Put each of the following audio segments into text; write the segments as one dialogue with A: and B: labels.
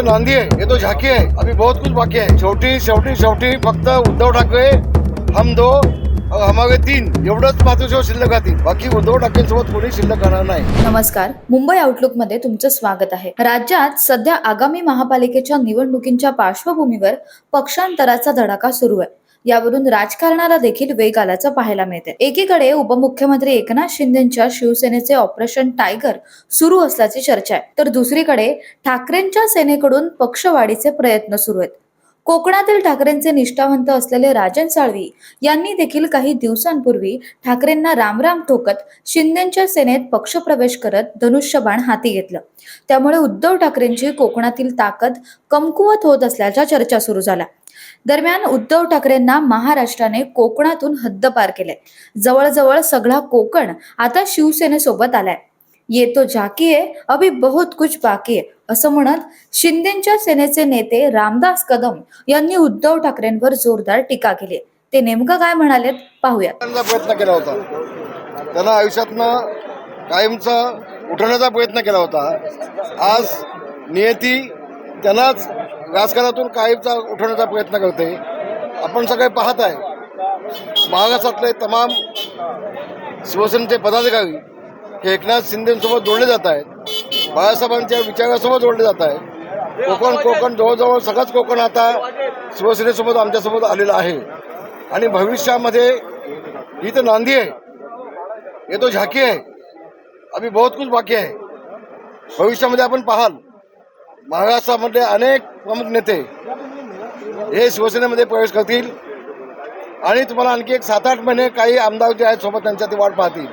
A: तो नांदी है ये तो झांकी है अभी बहुत कुछ बाकी है। शेवटी शेवटी शेवटी फक्त उद्धव ठाकरे हम दो हमारे तीन एवढंच मातृसेवा शिल्लक राहतील. बाकी उद्धव ठाकरेंसोबत कोणी शिल्लक राहणार नाही.
B: नमस्कार मुंबई आउटलुकमध्ये तुमचं स्वागत आहे. राज्यात सध्या आगामी महापालिकेच्या निवडणुकींच्या पार्श्वभूमीवर पक्षांतराचा धडाका सुरू आहे. यावरून राजकारणाला देखील वेग आल्याचं पाहायला मिळते एकीकडे उपमुख्यमंत्री एकनाथ शिंदेच्या शिवसेनेचे ऑपरेशन टायगर सुरू असल्याची चर्चा आहे. तर दुसरीकडे ठाकरेंच्या सेनेकडून पक्षवाढीचे प्रयत्न सुरू आहेत. कोकणातील ठाकरेंचे निष्ठावंत असलेले राजन साळवी यांनी देखील काही दिवसांपूर्वी ठाकरेंना रामराम ठोकत शिंदेच्या सेनेत पक्षप्रवेश करत धनुष्यबाण हाती घेतलं. त्यामुळे उद्धव ठाकरेंची कोकणातील ताकद कमकुवत होत असल्याच्या चर्चा सुरू झाल्या दरम्यान उद्धव ठाकरेंना महाराष्ट्राने कोकणातून हद्दपार केले. जवळजवळ सगळा कोकण आता शिवसेनेसोबत आलाय. ये तो झाकीये आहे अभी बहुत कुछ बाकी आहे असं म्हणत शिंदेच्या सेनेचे नेते रामदास कदम यांनी उद्धव ठाकरेंवर जोरदार टीका केली. ते नेमकं काय म्हणालेत पाहूया
A: त्यांचा प्रयत्न केला होता. त्यांना आयुष्यातनं कायमचा उठवण्याचा प्रयत्न केला होता. आज नियती त्यांनाच राजकारणातून कायमचा उठवण्याचा प्रयत्न करते. आपण सगळे पाहत आहे. महाराष्ट्रातले तमाम शिवसेनेचे पदाधिकारी एकनाथ शिंदेसोबत जोडले जात आहेत. बाळासाहेबांच्या विचारासोबत जोडले जात आहेत. कोकण कोकण जवळजवळ सगळंच कोकण आता शिवसेनेसोबत आमच्यासोबत आलेलं आहे. आणि भविष्यामध्ये ही तर नांदी आहे. ये तो झाकी आहे. अभी बहुत कुछ बाकी आहे. भविष्यामध्ये आपण पाहाल. महाराष्ट्रामध्ये अनेक प्रमुख नेते हे शिवसेनेमध्ये प्रवेश करतील. आणि तुम्हाला आणखी एक सात आठ महिने काही आमदार जे आहेत सोबत त्यांच्या ते वाट पाहतील.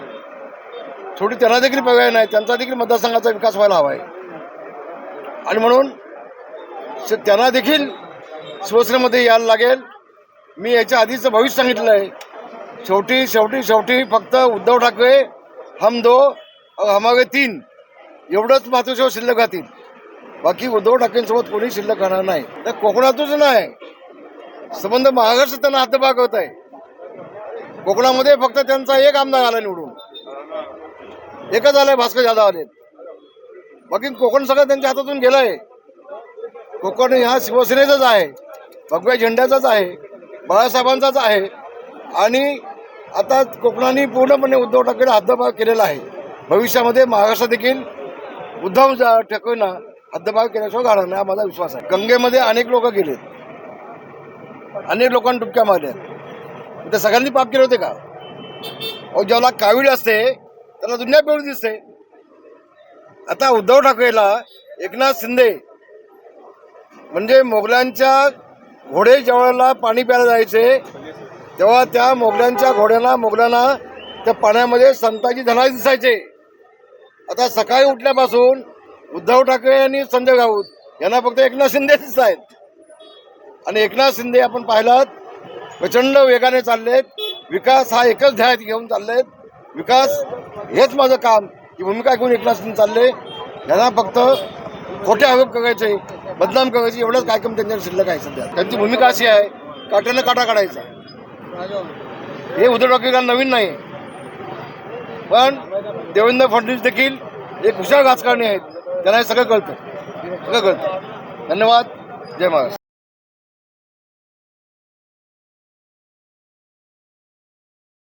A: थोडी त्यांना देखील पर्याय नाही त्यांचा देखील मतदारसंघाचा विकास व्हायला हवा आहे. आणि म्हणून त्यांना देखील शिवसेनेमध्ये यायला लागेल. मी याच्या आधीचं भविष्य सांगितलं आहे. शेवटी शेवटी शेवटी फक्त उद्धव ठाकरे हम दो हमावे तीन एवढंच मातृसेवा शिल्लक राहतील. बाकी उद्धव ठाकरेंसोबत कोणी शिल्लक राहणार नाही. तर कोकणातच नाही. संबंध महाराष्ट्र त्यांना हातभाग होत आहे. कोकणामध्ये फक्त त्यांचा एक आमदार आला निवडून. एकच आलंय भास्कर जाधव आलेत बाकी कोकण सगळं त्यांच्या हातातून गेलंय. कोकण हा शिवसेनेचाच आहे. भगव्या झेंड्याचाच आहे. बाळासाहेबांचाच आहे. आणि आता कोकणाने पूर्णपणे उद्धव ठाकरे हद्दभाग केलेला आहे. भविष्यामध्ये महाराष्ट्रात देखील उद्धव ठाकरेंना हद्दभाग केल्याशिवाय गाणार नाही हा माझा विश्वास आहे. गंगेमध्ये अनेक लोक गेलेत. अनेक लोकांनी डुबक्या मारल्या ते सगळ्यांनी पाप केले होते का? अहो ज्याला कावीळ असते त्यांना दुनिया पिळून दिसते आता उद्धव ठाकरेला एकनाथ शिंदे म्हणजे मोगलांच्या घोडे ज्यावेळेला पाणी प्यायला जायचे तेव्हा त्या मोगलांच्या घोड्यांना मोगलांना त्या पाण्यामध्ये संताजी धनाजी दिसायचे. आता सकाळी उठल्यापासून उद्धव ठाकरे आणि संजय राऊत यांना फक्त एकनाथ शिंदे दिसत आहेत आणि एकनाथ शिंदे आपण पाहिलात प्रचंड वेगाने चाललेत. विकास हा एकच ध्यायात घेऊन चाललेत. विकास हेच माझं काम. ही भूमिका घेऊन एकनाथ चालले. यांना फक्त खोटे आरोप करायचे बदनाम करायचे एवढंच कार्यक्रम त्यांच्या शिल्लक आहे सध्या. त्यांची भूमिका अशी आहे काट्यानं काटा काढायचा. हे उद्धव ठाकरे नवीन नाही. पण देवेंद्र फडणवीस देखील एक हुशार राजकारणी आहेत. त्यांना हे सगळं कळतं. सगळं कळतं. धन्यवाद. जय महाराष्ट्र.